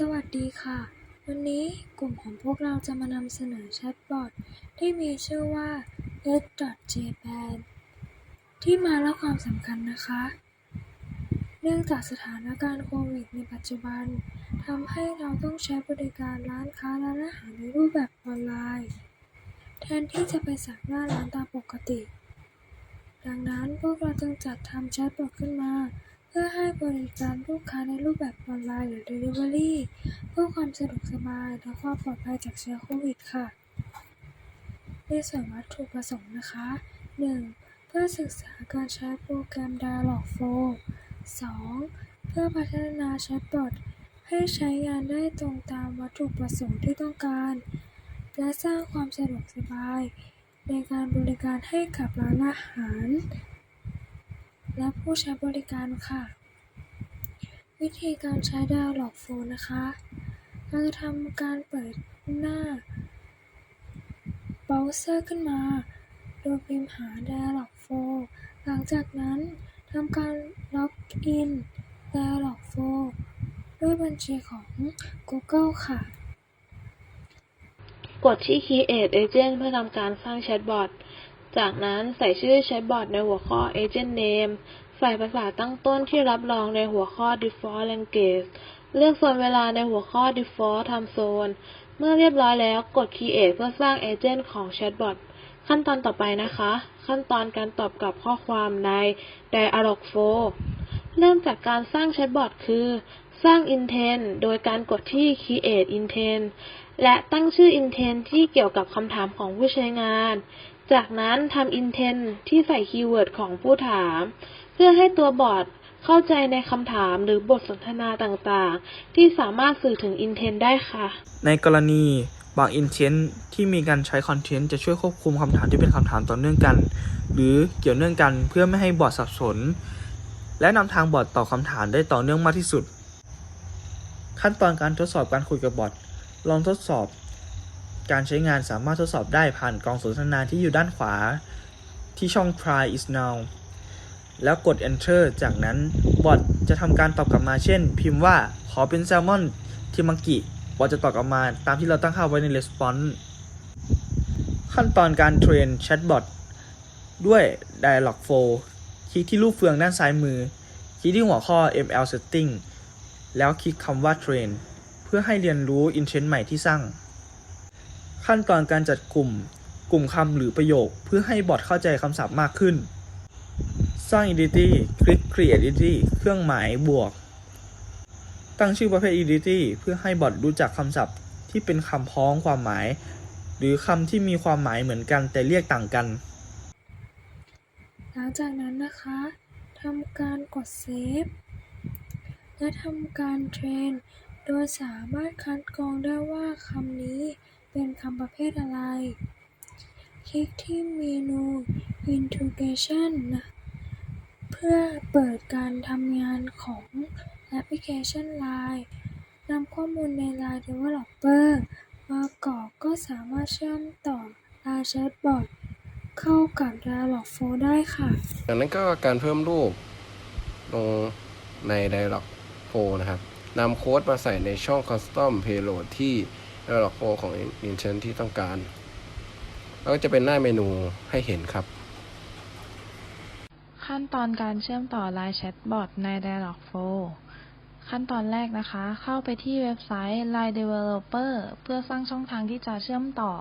สวัสดีค่ะ วันนี้กลุ่มของพวกเราจะมานำเสนอแชทบอทที่มีชื่อว่า s.jpan ที่มาและความสำคัญนะคะ เนื่องจากสถานการณ์โควิดในปัจจุบันทำให้เราต้องใช้บริการร้านค้าร้านอาหารในรูปแบบออนไลน์ แทนที่จะไปสั่งหน้าร้านตามปกติ ดังนั้นพวกเราจึงจัดทำแชทบอทขึ้นมา พื่อให้บริการลูกค้าในรูปแบบออนไลน์หรือ Delivery เพื่อความสะดวกสบายและความปลอดภัยจากเชื้อโควิดค่ะในส่วนวัตถุประสงค์นะคะ 1. เพื่อศึกษาการใช้โปรแกรม Dialogflow 2. เพื่อพัฒนาแชทบอทให้ใช้งานได้ตรงตามวัตถุประสงค์ที่ต้องการ และสร้างความสะดวกสบาย ในการบริการให้กับร้านอาหาร และผู้ใช้บริการค่ะ วิธีการใช้ Dialogflow นะคะเราจะทำการเปิดหน้าเบราว์เซอร์ขึ้นมา โดยพิมพ์หา Dialogflow หลังจากนั้นทำการล็อกอิน Dialogflow ด้วยบัญชีของ Google ค่ะ กดที่ Create Agent เพื่อทำการสร้างแชทบอท จากนั้นใส่ชื่อแชทบอทในหัวข้อ Agent Name ใส่ภาษาตั้งต้นที่รับรองในหัวข้อ Default Language เลือกโซนเวลาในหัวข้อ Default Time Zone เมื่อเรียบร้อยแล้วกด Create เพื่อสร้าง Agent ของแชทบอทขั้นตอนต่อไปนะคะ ขั้นตอนการตอบกลับข้อความใน Dialogflow เริ่มจากการสร้างแชทบอทคือ สร้าง intent โดยการกดที่ create intent และตั้งชื่อ intent ที่เกี่ยวกับคำถามของผู้ใช้งาน จากนั้นทำ intent ที่ใส่คีย์เวิร์ดของผู้ถาม เพื่อให้ตัวบอทเข้าใจในคำถามหรือบทสนทนาต่างๆ ที่สามารถสื่อถึง intent ได้ค่ะ ในกรณีบาง intent ที่มีการใช้คอนเทนต์จะช่วยควบคุมคำถามที่เป็นคำถามต่อเนื่องกัน หรือเกี่ยวเนื่องกันเพื่อไม่ให้บอทสับสน และนำทางบอทตอบคำถามได้ต่อเนื่องมากที่สุด ขั้นตอนการทดสอบการคุยกับบอทลองทดสอบ การใช้งานสามารถทดสอบได้ผ่านกล่องสนทนาที่อยู่ด้านขวา ที่ช่อง try is now แล้วกด enter จากนั้นบอทจะทำการตอบกลับมาเช่น พิมพ์ว่าขอเป็นแซลมอนทิมังกิบอทจะตอบกลับมาตามที่เราตั้งค่าไว้ใน response ขั้นตอนการเทรนแชทบอทด้วย Dialogflow คลิกที่รูปเฟืองด้านซ้ายมือ คลิกที่หัวข้อ ML Setting แล้วคลิกคำว่า Train เพื่อให้เรียนรู้ intent ใหม่ที่สร้าง ขั้นตอนการจัดกลุ่ม กลุ่มคำหรือประโยค เพื่อให้บอทเข้าใจคำศัพท์มากขึ้น สร้าง entity คลิก create entity เครื่องหมายบวก ตั้งชื่อประเภท entity เพื่อให้บอทรู้จักคำศัพท์ที่เป็นคำพ้องความหมาย หรือคำที่มีความหมายเหมือนกันแต่เรียกต่างกัน หลังจากนั้นนะคะทำการกดเซฟและทำการเทรน โดยสามารถคัดกรองได้ว่าคำนี้ เป็นคำประเภทอะไร คลิกที่เมนู Integration นะ เพื่อเปิดการทำงานของแอปพลิเคชัน Line นำข้อมูลใน Line Developer มากรอกก็สามารถเชื่อมต่อ Line Chatbot เข้ากับ Dialogflow ได้ค่ะ จากนั้นก็การเพิ่มรูปลงใน Dialog Flow นะครับนำโค้ดมาใส่ในช่อง Custom Payload ที่ Dialog Flow ของ Intent ที่ต้องการ แล้วก็จะเป็นหน้าเมนูให้เห็นครับ ขั้นตอนการเชื่อมต่อ Line Chatbot ใน Dialogflow ขั้นตอนแรกนะคะ เข้าไปที่เว็บไซต์ Line Developer เพื่อสร้างช่องทางที่จะเชื่อมต่อ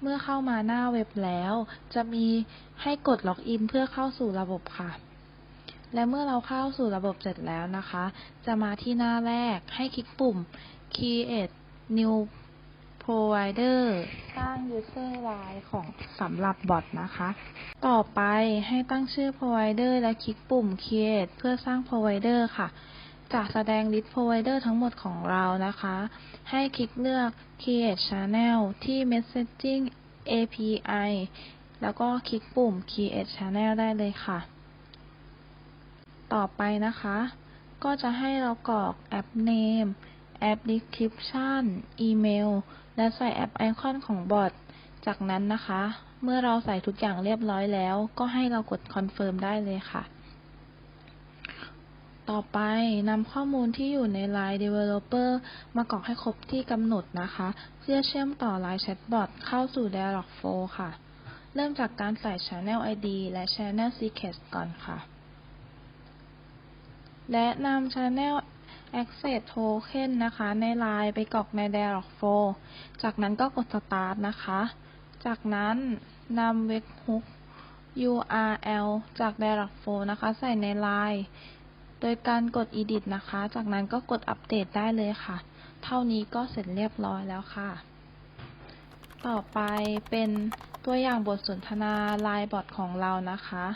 เมื่อเข้ามาหน้าเว็บแล้ว จะมีให้กดล็อกอินเพื่อเข้าสู่ระบบค่ะ และเมื่อเราเข้าสู่ระบบเสร็จแล้วนะคะ จะมาที่หน้าแรกให้คลิกปุ่ม Create New Provider สร้าง User Line ของสำหรับบอทนะคะ ต่อไปให้ตั้งชื่อ provider และคลิกปุ่ม create เพื่อสร้าง provider ค่ะจะแสดง list provider ทั้งหมดของเรานะคะ ให้คลิกเลือก create channel ที่ messaging API แล้วก็คลิกปุ่ม create channel ได้เลยค่ะ ต่อไปนะคะ ก็จะให้เรากรอก app name app description อีเมล และใส่แอปไอคอนของบอทจากนั้นนะคะ เมื่อเราใส่ทุกอย่างเรียบร้อยแล้ว ก็ให้เรากด confirm ได้เลยค่ะ ต่อไปนำข้อมูลที่อยู่ใน Line Developer มากรอกให้ครบที่กำหนดนะคะ เพื่อเชื่อมต่อ Line Chatbot เข้าสู่ Dialogflow ค่ะ เริ่มจากการใส่ Channel ID และ Channel Secret ก่อนค่ะ และนำ Channel Access Token นะคะ ใน Line ไปกรอกใน Dialogflow จากนั้นก็กด Start นะคะ จากนั้นนำ Webhook URL จาก Dialogflow นะคะ ใส่ใน Line โดยการกด Edit นะคะ จากนั้นก็กดอัปเดตได้เลยค่ะ เท่านี้ก็เสร็จเรียบร้อยแล้วค่ะ ต่อไปเป็นตัวอย่างบทสนทนา Line Bot ของเรานะคะ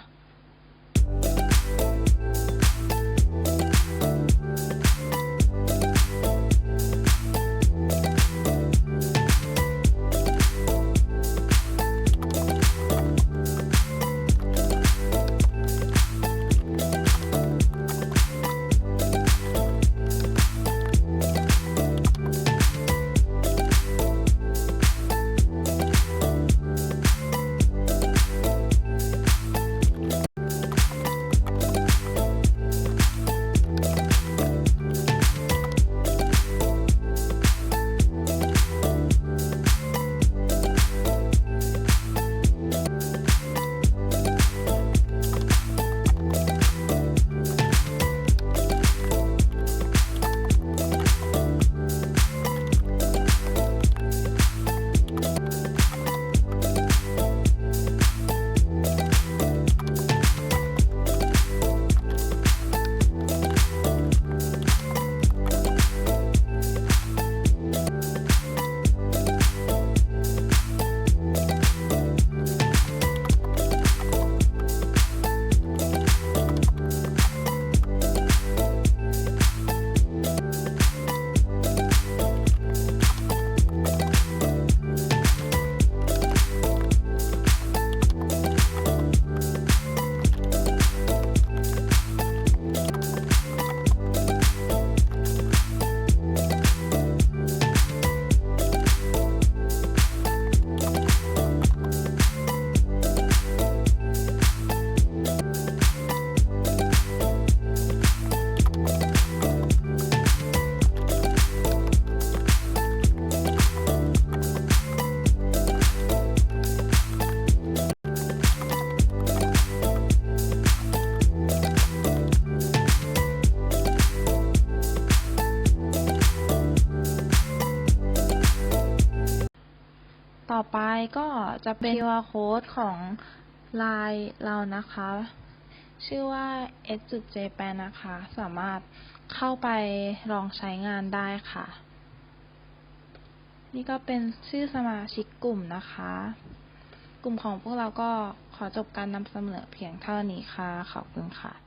ต่อไปก็จะเป็น QR code ของ Line เรานะคะ ชื่อว่า s.jpan นะคะ สามารถเข้าไปลองใช้งานได้ค่ะ นี่ก็เป็นชื่อสมาชิกกลุ่มนะคะ กลุ่มของพวกเราก็ขอจบการนำเสนอเพียงเท่านี้ค่ะ ขอบคุณค่ะ